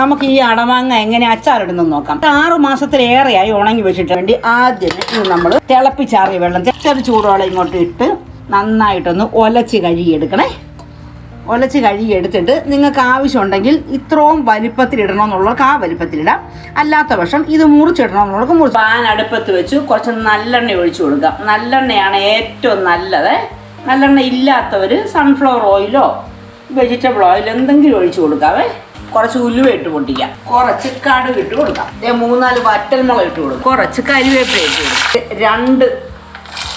നമുക്ക് ഈ അടമാങ്ങ എങ്ങനെ അച്ചാറിടുന്നെന്ന് നോക്കാം. ആറു മാസത്തിലേറെയായി ഉണങ്ങി വെച്ചിട്ട് വേണ്ടി ആദ്യം ഇത് നമ്മൾ തിളപ്പിച്ചാറിയ വെള്ളം ചെറു ചൂടോളം ഇങ്ങോട്ട് ഇട്ട് നന്നായിട്ടൊന്ന് ഒലച്ച് കഴുകിയെടുക്കണേ. ഒലച്ച് കഴുകിയെടുത്തിട്ട് നിങ്ങൾക്ക് ആവശ്യമുണ്ടെങ്കിൽ ഇത്രയും വലിപ്പത്തിലിടണമെന്നുള്ളവർക്ക് ആ വലിപ്പത്തിലിടാം അല്ലാത്ത പക്ഷം ഇത് മുറിച്ചിടണമെന്നുള്ളവർക്ക് മുറിച്ച് പാൻ അടുപ്പത്ത് വെച്ച് കുറച്ച് നല്ലെണ്ണ ഒഴിച്ചു കൊടുക്കാം. നല്ലെണ്ണയാണ് ഏറ്റവും നല്ലത്. നല്ലെണ്ണ ഇല്ലാത്തവർ സൺഫ്ലവർ ഓയിലോ വെജിറ്റബിൾ ഓയിലോ എന്തെങ്കിലും ഒഴിച്ചു കൊടുക്കാവേ. കുറച്ച് ഉലുവ ഇട്ട് പൊട്ടിക്കാം. കുറച്ച് കടുക് ഇട്ട് കൊടുക്കാം. ദേ മൂന്നാൽ വറ്റൽമുളക് ഇട്ട് കൊടുക്കും. കുറച്ച് കരിവേപ്പില ഇട്ട് കൊടുക്കും. രണ്ട്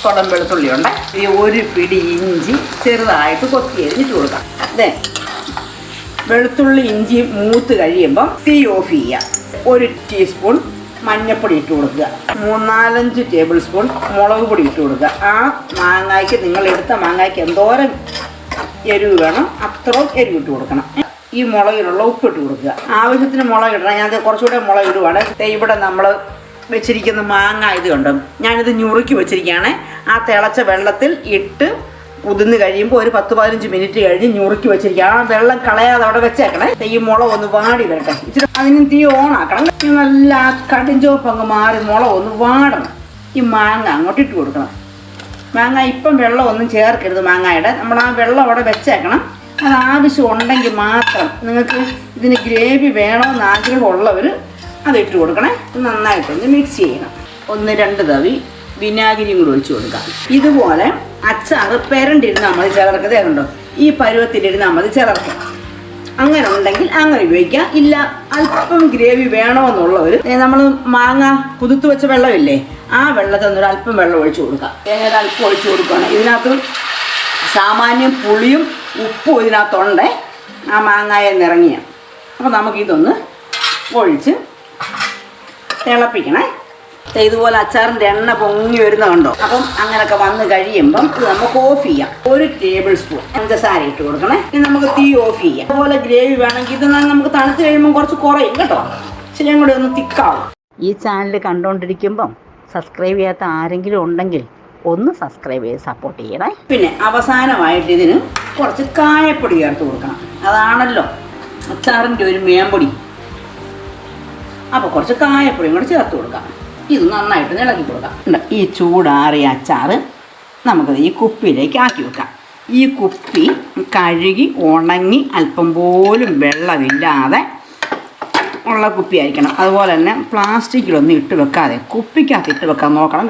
തുടം വെളുത്തുള്ളി ഉണ്ട്. ഈ ഒരു പിടി ഇഞ്ചി ചെറുതായിട്ട് കൊത്തി എരിഞ്ഞിട്ട് കൊടുക്കാം. അതെ വെളുത്തുള്ളി ഇഞ്ചി മൂത്ത് കഴിയുമ്പം തീ ഓഫ് ചെയ്യാം ഒരു ടീസ്പൂൺ മഞ്ഞൾപ്പൊടി ഇട്ട് കൊടുക്കുക. മൂന്നാലഞ്ച് ടേബിൾ സ്പൂൺ മുളക് പൊടി ഇട്ട് കൊടുക്കുക. ആ മാങ്ങായ്ക്ക് നിങ്ങൾ എടുത്ത മാങ്ങായ്ക്ക് എന്തോരം എരിവ് വേണം അത്രയും എരിവ് ഇട്ട് കൊടുക്കണം. ഈ മുളകിലുള്ള ഉപ്പിട്ട് കൊടുക്കുക. ആവശ്യത്തിന് മുളക് ഇടണം. ഞാൻ കുറച്ചുകൂടെ മുളക് ഇടുവാണ്. ഇവിടെ നമ്മൾ വെച്ചിരിക്കുന്ന മാങ്ങ ഇത് കണ്ടോ? ഞാനിത് ഞുറുക്കി വെച്ചിരിക്കുകയാണ്. ആ തിളച്ച വെള്ളത്തിൽ ഇട്ട് കുതിന്ന് കഴിയുമ്പോൾ ഒരു പത്ത് പതിനഞ്ച് മിനിറ്റ് കഴിഞ്ഞ് ഞുറുക്കി വെച്ചിരിക്കുകയാണ്. ആ വെള്ളം കളയാതെ അവിടെ വെച്ചേക്കണേ. ഈ മുളക് ഒന്ന് വാടി വരട്ടെ. ഇച്ചിരി അതിന് തീ ഓണാക്കണം. നല്ല ആ കടുംചോപ്പ് അങ്ങ് മാറി മുളക് ഒന്ന് വാടണം. ഈ മാങ്ങ അങ്ങോട്ട് ഇട്ട് കൊടുക്കണം. മാങ്ങ ഇപ്പം വെള്ളം ഒന്നും ചേർക്കരുത് മാങ്ങയുടെ. നമ്മൾ ആ വെള്ളം അവിടെ വെച്ചേക്കണം. അത് ആവശ്യം ഉണ്ടെങ്കിൽ മാത്രം നിങ്ങൾക്ക് ഇതിന് ഗ്രേവി വേണമെന്ന് ആഗ്രഹമുള്ളവർ അത് ഇട്ട് കൊടുക്കണേ നന്നായിട്ടൊന്ന് മിക്സ് ചെയ്യണം. ഒന്ന് രണ്ട് തവി വിനാഗിരിയും കൂടി ഒഴിച്ചു കൊടുക്കാം. ഇതുപോലെ അച്ചാറ് പെരണ്ടിരുന്ന് നമ്മൾ ചിലർക്ക്. കണ്ടോ? ഈ പരുവത്തിലിരുന്ന് നമ്മൾ ചിലർക്ക്. അങ്ങനെ ഉണ്ടെങ്കിൽ അങ്ങനെ ഉപയോഗിക്കാം ഇല്ല അല്പം ഗ്രേവി വേണമെന്നുള്ളവർ നമ്മൾ മാങ്ങ കുതിർത്ത് വെച്ച വെള്ളമില്ലേ ആ വെള്ളത്തിൽ നിന്നൊരു അല്പം വെള്ളം ഒഴിച്ചു കൊടുക്കാം. തേങ്ങയുടെ അല്പം ഒഴിച്ചു കൊടുക്കുകയാണ്. ഇതിനകത്ത് സാമാന്യം പുളിയും ഉപ്പും ഇതിനകത്തുണ്ട്. ആ മാങ്ങായ നിറങ്ങിയ. അപ്പോൾ നമുക്കിതൊന്ന് ഒഴിച്ച് തിളപ്പിക്കണേ. ഇതുപോലെ അച്ചാറിന്റെ എണ്ണ പൊങ്ങി വരുന്ന കണ്ടോ? അപ്പം അങ്ങനെയൊക്കെ വന്ന് കഴിയുമ്പം ഇത് നമുക്ക് ഓഫ് ചെയ്യാം. ഒരു ടേബിൾ സ്പൂൺ പഞ്ചസാര ഇട്ട് കൊടുക്കണേ. ഇനി നമുക്ക് തീ ഓഫ് ചെയ്യാം. അതുപോലെ ഗ്രേവി വേണമെങ്കിൽ ഇത് നമുക്ക് തണുത്ത് കഴിയുമ്പോൾ കുറച്ച് കുറയും കേട്ടോ. ശരിയും കൂടെ ഒന്ന് തിക്കാവും. ഈ ചാനൽ കണ്ടുകൊണ്ടിരിക്കുമ്പം സബ്സ്ക്രൈബ് ചെയ്യാത്ത ആരെങ്കിലും ഉണ്ടെങ്കിൽ ഒന്ന് സബ്സ്ക്രൈബ് ചെയ്ത് സപ്പോർട്ട് ചെയ്യണേ. പിന്നെ അവസാനമായിട്ട് ഇതിന് കുറച്ച് കായപ്പൊടി ചേർത്ത് കൊടുക്കണം. അതാണല്ലോ. അച്ചാറിന്റെ ഒരു മേമ്പൊടി. അപ്പോൾ കുറച്ച് കായപ്പൊടിയും കൂടെ ചേർത്ത് കൊടുക്കാം. ഇത് നന്നായിട്ട് ഇളക്കി കൊടുക്കാം. ഈ ചൂടാറിയ അച്ചാറ് നമുക്കത് ഈ കുപ്പിയിലേക്ക് ആക്കി വെക്കാം. ഈ കുപ്പി കഴുകി ഉണങ്ങി അല്പം പോലും വെള്ളമില്ലാതെ ഉള്ള കുപ്പി ആയിരിക്കണം അതുപോലെ തന്നെ പ്ലാസ്റ്റിക്കിലൊന്നും ഇട്ട് വെക്കാതെ കുപ്പിക്കകത്ത് ഇട്ട് വെക്കാൻ നോക്കണം.